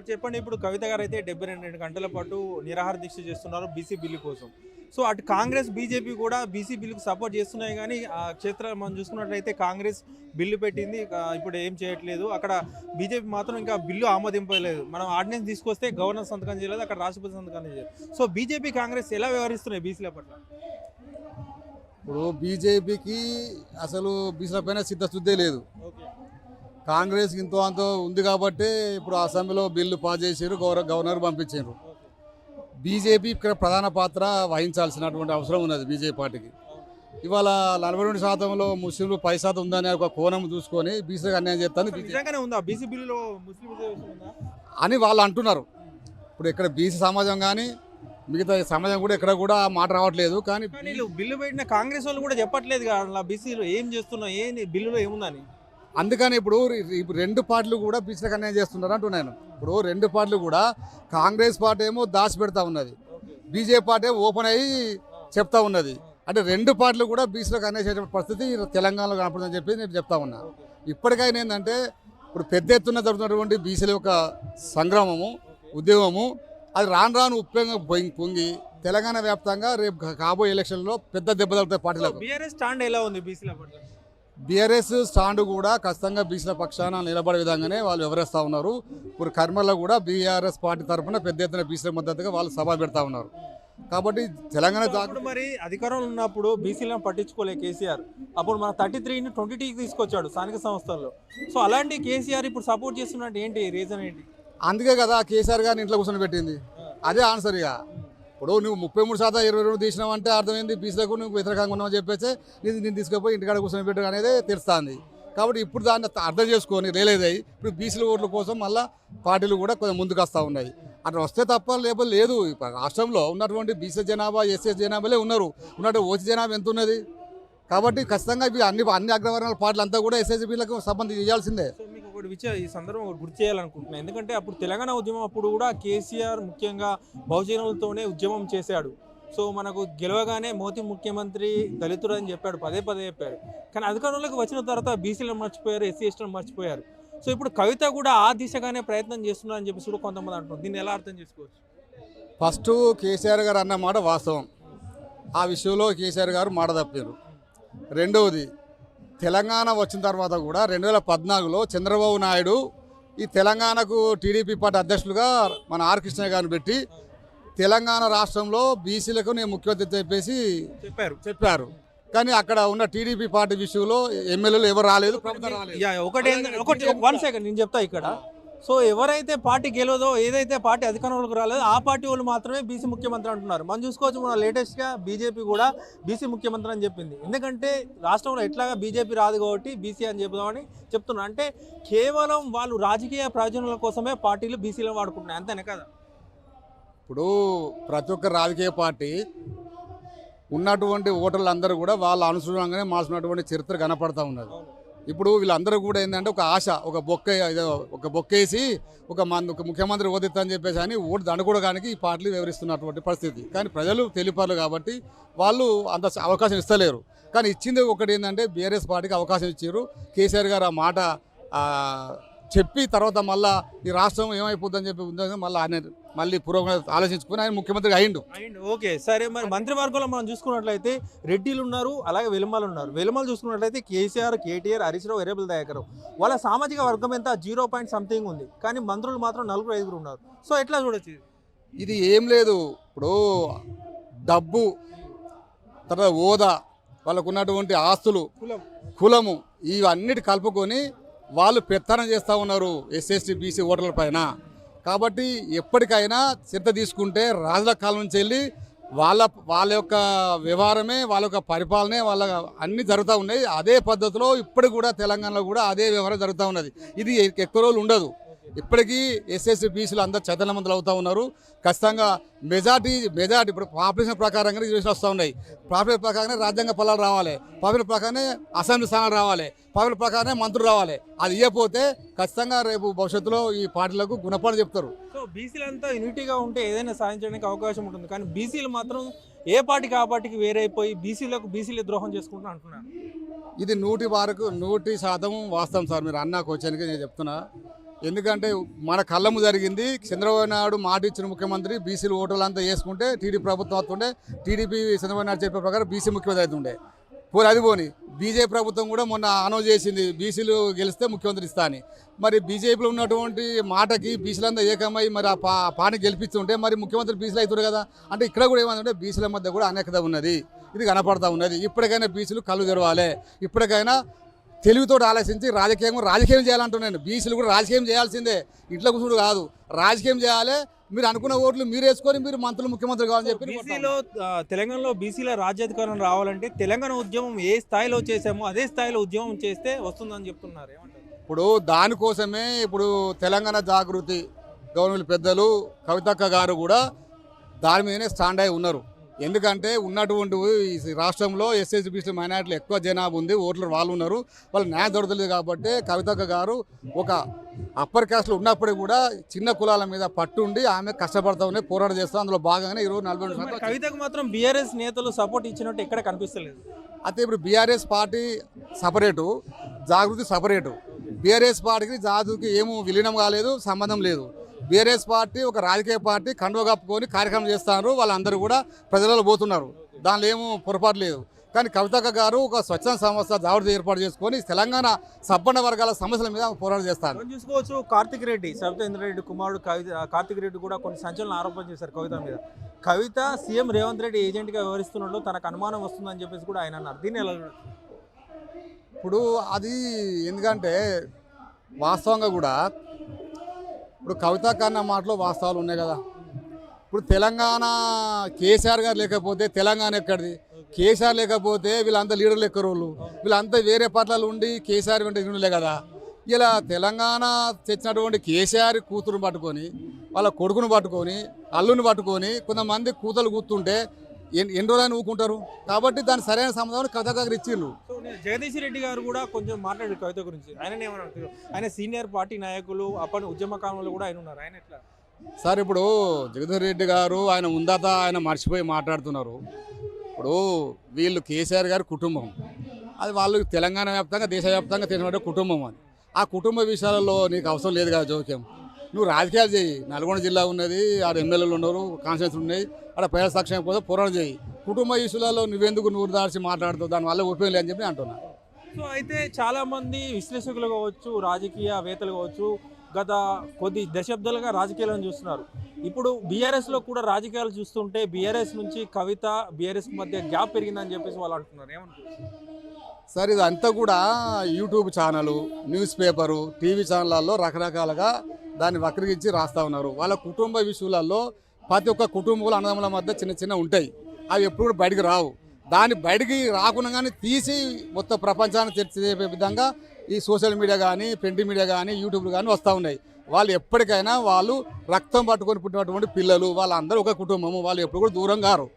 Sir చెప్పండి. ఇప్పుడు కవిత గారు అయితే డెబ్బై రెండు గంటల పాటు నిరాహార దీక్ష చేస్తున్నారు బీసీ బిల్లు కోసం. సో అటు కాంగ్రెస్ బీజేపీ కూడా బీసీ బిల్లుకు సపోర్ట్ చేస్తున్నాయి కానీ ఆ క్షేత్రాలు మనం చూసుకున్నట్లయితే కాంగ్రెస్ బిల్లు పెట్టింది. ఇప్పుడు ఏం చేయట్లేదు. అక్కడ బీజేపీ మాత్రం ఇంకా బిల్లు ఆమోదింపలేదు. మనం ఆర్డినెన్స్ తీసుకొస్తే గవర్నర్ సంతకం చేయలేదు అక్కడ రాష్ట్రపతి సంతకం చేయలేదు. సో బీజేపీ కాంగ్రెస్ ఎలా వ్యవహరిస్తున్నాయి బీసీల పట్ల? ఇప్పుడు బీజేపీకి అసలు బీసీల పైన సిద్ధశుద్ధే లేదు. ఓకే. కాంగ్రెస్ ఇంతో అంతో ఉంది కాబట్టి ఇప్పుడు అసెంబ్లీలో బిల్లు పాస్ చేసారు గవర్నర్ గవర్నర్ పంపించారు బీజేపీ ఇక్కడ ప్రధాన పాత్ర వహించాల్సినటువంటి అవసరం ఉన్నది బీజేపీ పార్టీకి. ఇవాళ నలభై రెండు శాతంలో ముస్లింలు పది శాతం ఉందనే ఒక కోణం చూసుకొని బీసీలకు అన్యాయం చేస్తాను అని వాళ్ళు అంటున్నారు. ఇప్పుడు ఇక్కడ బీసీ సమాజం కానీ మిగతా సమాజం కూడా ఇక్కడ కూడా మాట రావట్లేదు కానీ బిల్లు పెట్టిన కాంగ్రెస్ వాళ్ళు కూడా చెప్పట్లేదు బీసీలో ఏం చేస్తున్నావు? ఏ బిల్లులో ఏముందని? అందుకని ఇప్పుడు ఇప్పుడు రెండు పార్టీలు కూడా బీసీలకు అన్యాయం చేస్తున్నారు అంటున్నాను ఇప్పుడు రెండు పార్టీలు కూడా కాంగ్రెస్ పార్టీ ఏమో దాచి పెడతా ఉన్నది. బీజేపీ పార్టీ ఓపెన్ అయ్యి చెప్తా ఉన్నది. అంటే రెండు పార్టీలు కూడా బీసీలకు అన్యాయం చేసే పరిస్థితి తెలంగాణలో కనపడుతుందని చెప్పి నేను చెప్తా ఉన్నా. ఇప్పటికైనా ఏంటంటే ఇప్పుడు పెద్ద ఎత్తున జరుగుతున్నటువంటి బీసీల యొక్క సంగ్రామము ఉద్యమము అది రాను రాను ఉప్పంగా పొంగి పొంగి తెలంగాణ వ్యాప్తంగా రేపు కాబోయే ఎలక్షన్లో పెద్ద దెబ్బ తగ్గుతాయి పార్టీలకు. స్టాండ్ ఎలా ఉంది బీసీల బీఆర్ఎస్ స్టాండ్ కూడా ఖచ్చితంగా బీసీల పక్షాన నిలబడే విధంగానే వాళ్ళు వివరిస్తూ ఉన్నారు. ఇప్పుడు కర్మల్లో కూడా బీఆర్ఎస్ పార్టీ తరఫున పెద్ద ఎత్తున బీసీల మద్దతుగా వాళ్ళు సభ పెడతా ఉన్నారు. కాబట్టి తెలంగాణ అప్పుడు మరి అధికారంలో ఉన్నప్పుడు బీసీలను పట్టించుకోలే కేసీఆర్. అప్పుడు మన థర్టీ త్రీని ట్వంటీ టీకి తీసుకొచ్చాడు స్థానిక సంస్థల్లో. సో అలాంటి కేసీఆర్ ఇప్పుడు సపోర్ట్ చేస్తున్నట్టు ఏంటి? రీజన్ ఏంటి? అందుకే కదా కేసీఆర్ గారిని ఇంట్లో కూర్చొని పెట్టింది. అదే ఆన్సర్ ఇక. ఇప్పుడు నువ్వు ముప్పై మూడు శాతం ఇరవై రెండు తీసినావు అంటే అర్థమైంది బీసీలకు నువ్వు వ్యతిరేకంగా ఉన్నావు చెప్పేసి నేను నేను తీసుకుపోయి ఇంటికాడ కూర్చొని పెట్టు అనేది తెలుస్తుంది. కాబట్టి ఇప్పుడు దాన్ని అర్థం చేసుకొని రియలైజ్ అయ్యి ఇప్పుడు బీసీల ఓట్ల కోసం మళ్ళీ పార్టీలు కూడా కొంచెం ముందుకు వస్తూ ఉన్నాయి. అట్లా వస్తే తప్ప లేకపోతే లేదు. రాష్ట్రంలో ఉన్నటువంటి బీసీ జనాభా ఎస్ఎస్ జనాభాలే ఉన్నారు. ఉన్నట్టు ఓసీ జనాభా ఎంత ఉన్నది? కాబట్టి ఖచ్చితంగా ఇవి అన్ని అన్ని అగ్రవర్ణాల పార్టీలు అంతా కూడా ఎస్ఎస్బీలకు సంబంధం చేయాల్సిందే. ఒకటి విషయం ఈ సందర్భం ఒకటి గుర్తు చేయాలనుకుంటున్నాను ఎందుకంటే అప్పుడు తెలంగాణ ఉద్యమం అప్పుడు కూడా కేసీఆర్ ముఖ్యంగా బహుజనులతోనే ఉద్యమం చేశాడు. సో మనకు గెలవగానే మోతి ముఖ్యమంత్రి దళితుడు అని చెప్పాడు పదే పదే చెప్పాడు కానీ అధికారంలోకి వచ్చిన తర్వాత బీసీలను మర్చిపోయారు ఎస్సీ ఎస్టీలను మర్చిపోయారు. సో ఇప్పుడు కవిత కూడా ఆ దిశగానే ప్రయత్నం చేస్తున్నారని చెప్పేసి కూడా కొంతమంది అంటున్నారు. దీన్ని ఎలా అర్థం చేసుకోవచ్చు? ఫస్ట్ కేసీఆర్ గారు అన్న మాట వాస్తవం. ఆ విషయంలో కేసీఆర్ గారు మాట తప్పారు. రెండవది తెలంగాణ వచ్చిన తర్వాత కూడా రెండు వేల పద్నాలుగులో చంద్రబాబు నాయుడు ఈ తెలంగాణకు టీడీపీ పార్టీ అధ్యక్షులుగా మన ఆర్ కృష్ణ గారిని పెట్టి తెలంగాణ రాష్ట్రంలో బీసీలకు నేను ముఖ్యమంత్రి చెప్పేసి చెప్పారు. చెప్పారు. కానీ అక్కడ ఉన్న టీడీపీ పార్టీ విషయంలో ఎమ్మెల్యేలు ఎవరు రాలేదు ప్రభుత్వం రాలేదు. ఒకటి వన్ సెకండ్ నేను చెప్తా ఇక్కడ. సో ఎవరైతే పార్టీ గెలవదో ఏదైతే పార్టీ అధికారంలోకి రాలేదో ఆ పార్టీ వాళ్ళు మాత్రమే బీసీ ముఖ్యమంత్రి అంటున్నారు. మనం చూసుకోవచ్చు మన లేటెస్ట్గా బీజేపీ కూడా బీసీ ముఖ్యమంత్రి అని చెప్పింది. ఎందుకంటే రాష్ట్రంలో ఎట్లాగా బీజేపీ రాదు కాబట్టి బీసీ అని చెప్దామని చెప్తున్నారు అంటే కేవలం వాళ్ళు రాజకీయ ప్రయోజనాల కోసమే పార్టీలు బీసీలను వాడుకుంటున్నాయి. అంతేనే కదా? ఇప్పుడు ప్రతి ఒక్క రాజకీయ పార్టీ ఉన్నటువంటి ఓటర్లు అందరూ కూడా వాళ్ళ అనుసరంగానే మార్చుకున్నటువంటి చరిత్ర కనపడతా ఉన్నది. ఇప్పుడు వీళ్ళందరూ కూడా ఏంటంటే ఒక ఆశ ఒక బొక్క ఏదో ఒక బొక్కేసి ఒక మన ఒక ముఖ్యమంత్రి ఓదిస్తా అని చెప్పేసి అని ఓటు దండకూడడానికి ఈ పార్టీలు వివరిస్తున్నటువంటి పరిస్థితి. కానీ ప్రజలు తెలిపారు కాబట్టి వాళ్ళు అంత అవకాశం ఇస్తలేరు. కానీ ఇచ్చింది ఒకటి ఏంటంటే బీఆర్ఎస్ పార్టీకి అవకాశం ఇచ్చారు కేసీఆర్ గారు ఆ మాట చెప్పి తర్వాత మళ్ళీ ఈ రాష్ట్రం ఏమైపోతుందని చెప్పి ఉందని మళ్ళీ ఆయన మళ్ళీ పురోగతి ఆలోచించుకుని ఆయన ముఖ్యమంత్రి అయిండు. ఓకే సరే మరి మంత్రివర్గంలో మనం చూసుకున్నట్లయితే రెడ్డిలు ఉన్నారు అలాగే వెలుమలు ఉన్నారు. వెలుమలు చూసుకున్నట్లయితే కేసీఆర్ కేటీఆర్ హరీష్ రావు ఎరేబుల్ దయాకర్ వాళ్ళ సామాజిక వర్గం ఎంత? జీరో పాయింట్ సంథింగ్ ఉంది. కానీ మంత్రులు మాత్రం నలుగురు ఐదుగురు ఉన్నారు. సో ఎట్లా చూడొచ్చు ఇది? ఏం లేదు. ఇప్పుడు డబ్బు తర్వాత హోదా వాళ్ళకు ఉన్నటువంటి ఆస్తులు కులం. కులము ఇవన్నిటి కలుపుకొని వాళ్ళు పెత్తనం చేస్తూ ఉన్నారు ఎస్ఎస్టీ బీసీ ఓటర్ల పైన. కాబట్టి ఎప్పటికైనా చింత తీసుకుంటే రాజుల కాలం నుంచి వెళ్ళి వాళ్ళ వాళ్ళ యొక్క వ్యవహారమే వాళ్ళ యొక్క పరిపాలనే వాళ్ళ అన్నీ జరుగుతూ ఉన్నాయి. అదే పద్ధతిలో ఇప్పటికి కూడా తెలంగాణలో కూడా అదే వ్యవహారం జరుగుతూ ఉన్నది. ఇది ఎక్కువ రోజులు ఉండదు. ఇప్పటికీ ఎస్ఎస్సీ బీసీలు అందరు చదనమంతులు అవుతూ ఉన్నారు. ఖచ్చితంగా మెజార్టీ మెజార్టీ ఇప్పుడు పాపులేషన్ ప్రకారంగా రిజర్వేషన్ వస్తూ ఉన్నాయి. పాపులేషన్ ప్రకారంగా రాజ్యాంగ ఫలాలు రావాలి. పాపులేషన్ ప్రకారమే అసెంబ్లీ స్థానాలు రావాలి. పాపులేషన్ ప్రకారమే మంత్రులు రావాలి. అది ఇవ్వకపోతే ఖచ్చితంగా రేపు భవిష్యత్తులో ఈ పార్టీలకు గుణపాఠం చెప్తారు. సో బీసీలు అంతా యూనిటీగా ఉంటే ఏదైనా సాధించడానికి అవకాశం ఉంటుంది. కానీ బీసీలు మాత్రం ఏ పార్టీకి ఆ పార్టీకి వేరైపోయి బీసీలకు బీసీలు ద్రోహం చేసుకుంటున్నా అంటున్నారు. ఇది నూటి వరకు నూటి శాతం వాస్తవం సార్. మీరు అన్న క్వశ్చన్కి నేను చెప్తున్నా. ఎందుకంటే మన కళ్ళము జరిగింది. చంద్రబాబు నాయుడు మాట ఇచ్చిన ముఖ్యమంత్రి బీసీలు ఓటర్లంతా వేసుకుంటే టీడీపీ ప్రభుత్వం వస్తుండే టీడీపీ చంద్రబాబు నాయుడు చెప్పే ప్రకారం బీసీ ముఖ్యమంత్రి అవుతుండే. పోనీ అది పోని బీజేపీ ప్రభుత్వం కూడా మొన్న అనౌన్స్ చేసింది బీసీలు గెలిస్తే ముఖ్యమంత్రి ఇస్తా అని. మరి బీజేపీలో ఉన్నటువంటి మాటకి బీసీలంతా ఏకమై మరి ఆ పా పాని గెలిపిస్తుంటే మరి ముఖ్యమంత్రి బీసీలు అవుతారు కదా? అంటే ఇక్కడ కూడా ఏమంటే బీసీల మధ్య కూడా అనేకత ఉన్నది. ఇది కనపడతా ఉన్నది. ఇప్పటికైనా బీసీలు కళ్ళు తెరవాలి. ఇప్పటికైనా తెలివితో ఆలోచించి రాజకీయం రాజకీయం చేయాలంటున్నాను బీసీలు కూడా రాజకీయం చేయాల్సిందే. ఇంట్లో కూర్చుడు కాదు. రాజకీయం చేయాలి. మీరు అనుకున్న ఓట్లు మీరు వేసుకొని మీరు మంత్రులు ముఖ్యమంత్రి కావాలని చెప్పి బీసీలో తెలంగాణలో బీసీల రాజ్యాధికారం రావాలంటే తెలంగాణ ఉద్యమం ఏ స్థాయిలో చేసామో అదే స్థాయిలో ఉద్యమం చేస్తే వస్తుందని చెప్తున్నారు. ఇప్పుడు దానికోసమే ఇప్పుడు తెలంగాణ జాగృతి గవర్నమెంట్ పెద్దలు కవితక్క గారు కూడా దాని మీదనే స్టాండ్ అయి ఉన్నారు. ఎందుకంటే ఉన్నటువంటి ఈ రాష్ట్రంలో ఎస్ఎస్సీ బీసీ మైనార్టీలు ఎక్కువ జనాభా ఉంది ఓట్లు వాళ్ళు ఉన్నారు. వాళ్ళు న్యాయం దొరకలేదు కాబట్టి కవితక్క గారు ఒక అప్పర్ క్యాస్ట్లో ఉన్నప్పుడు కూడా చిన్న కులాల మీద పట్టుండి ఆమె కష్టపడతా ఉన్నాయి పోరాటం చేస్తూ అందులో భాగంగానే ఈరోజు నలభై కవితకు మాత్రం బీఆర్ఎస్ నేతలు సపోర్ట్ ఇచ్చినట్టు ఎక్కడ కనిపిస్తలేదు? అయితే ఇప్పుడు BRS party separate Jagruthi separate. BRS పార్టీకి జాగృతికి ఏమో విలీనం కాలేదు సంబంధం లేదు. బీఆర్ఎస్ పార్టీ ఒక రాజకీయ పార్టీ కండువ కప్పుకొని కార్యక్రమం చేస్తున్నారు. వాళ్ళందరూ కూడా ప్రజలలో పోతున్నారు. దానిలో ఏమో పొరపాటు లేదు. కానీ కవితక్క గారు ఒక స్వచ్ఛంద సంస్థ జాగృతి ఏర్పాటు చేసుకొని తెలంగాణ సబ్బన్న వర్గాల సమస్యల మీద పోరాటం చేస్తారు. చూసుకోవచ్చు కార్తిక్ రెడ్డి సబితేంద్ర రెడ్డి కుమారుడు కవిత కార్తిక్ రెడ్డి కూడా కొన్ని సంచలన ఆరోపణ చేశారు కవిత మీద. కవిత సీఎం రేవంత్ రెడ్డి ఏజెంట్గా వ్యవహరిస్తున్నట్లు తనకు అనుమానం వస్తుందని చెప్పేసి కూడా ఆయన అన్నారు. దీన్ని ఎలా? ఇప్పుడు అది ఎందుకంటే వాస్తవంగా కూడా ఇప్పుడు కవిత కన్నా మాటలో వాస్తవాలు ఉన్నాయి కదా. ఇప్పుడు తెలంగాణ కేసీఆర్ గారు లేకపోతే తెలంగాణ ఎక్కడిది? కేసీఆర్ లేకపోతే వీళ్ళంతా లీడర్లు ఎక్కరోళ్ళు? వీళ్ళంతా వేరే పార్టీలలో ఉండి కేసీఆర్ వెంట ఉండలే కదా. ఇలా తెలంగాణ తెచ్చినటువంటి కేసీఆర్ కూతురుని పట్టుకొని వాళ్ళ కొడుకును పట్టుకొని అల్లుని పట్టుకొని కొంతమంది కూతురు కూతుంటే ఎన్ని రోజులు ఊకుంటారు? కాబట్టి దాని సరైన సమాధానం కవిత గారు నేను జగదీష్ రెడ్డి గారు కూడా కొంచెం మాట్లాడారు కవిత గురించి. ఆయన ఆయన సీనియర్ పార్టీ నాయకులు అప్పటి ఉద్యమ కాలంలో కూడా ఆయన ఉన్నారు. ఆయన ఎట్లా? సార్ ఇప్పుడు జగదీశ్వర్ రెడ్డి గారు ఆయన ఉందాత ఆయన మర్చిపోయి మాట్లాడుతున్నారు. ఇప్పుడు వీళ్ళు కేసీఆర్ గారి కుటుంబం. అది వాళ్ళు తెలంగాణ వ్యాప్తంగా దేశవ్యాప్తంగా తెలిసిన కుటుంబం అది. ఆ కుటుంబ విషయాలలో నీకు అవసరం లేదు కదా జోక్యం? నువ్వు రాజకీయాలు చేయి. నల్గొండ జిల్లా ఉన్నది ఆడ ఎమ్మెల్యేలు ఉన్నారు కాన్స్టిట్యూన్స్ ఉన్నాయి. ఆడ ప్రజల సంక్షేమం కోసం పోరాటం చేయి. కుటుంబ ఇష్యూలలో నువ్వెందుకు నువ్వు దాల్చి మాట్లాడుతావు దానివల్ల ఉపయోగం లేదని చెప్పి నేను అంటున్నా. సో అయితే చాలా మంది విశ్లేషకులు కావచ్చు రాజకీయవేత్తలు కావచ్చు గత కొద్ది దశాబ్దాలుగా రాజకీయాలను చూస్తున్నారు. ఇప్పుడు బీఆర్ఎస్లో కూడా రాజకీయాలు చూస్తుంటే బీఆర్ఎస్ నుంచి కవిత బీఆర్ఎస్ మధ్య గ్యాప్ పెరిగిందని చెప్పేసి వాళ్ళు అంటున్నారు. ఏమనుకుంటున్నారు సార్ ఇదంతా కూడా YouTube channel news paper TV ఛానళ్ళల్లో రకరకాలుగా దాన్ని వక్రీకరించి రాస్తూ ఉన్నారు. వాళ్ళ కుటుంబ విషయాలలో ప్రతి ఒక్క కుటుంబంలో అన్నదమ్ముల మధ్య చిన్న చిన్న ఉంటాయి. అవి ఎప్పుడు కూడా బయటికి రావు. దాన్ని బయటికి రాకుండా కానీ తీసి మొత్తం ప్రపంచాన్ని తెలిసే విధంగా ఈ సోషల్ మీడియా కానీ ప్రింట్ మీడియా కానీ యూట్యూబ్లు కానీ వస్తూ ఉన్నాయి. వాళ్ళు ఎప్పటికైనా వాళ్ళు రక్తం పట్టుకొని పుట్టినటువంటి పిల్లలు వాళ్ళందరూ ఒక కుటుంబము. వాళ్ళు ఎప్పుడు కూడా దూరం కారు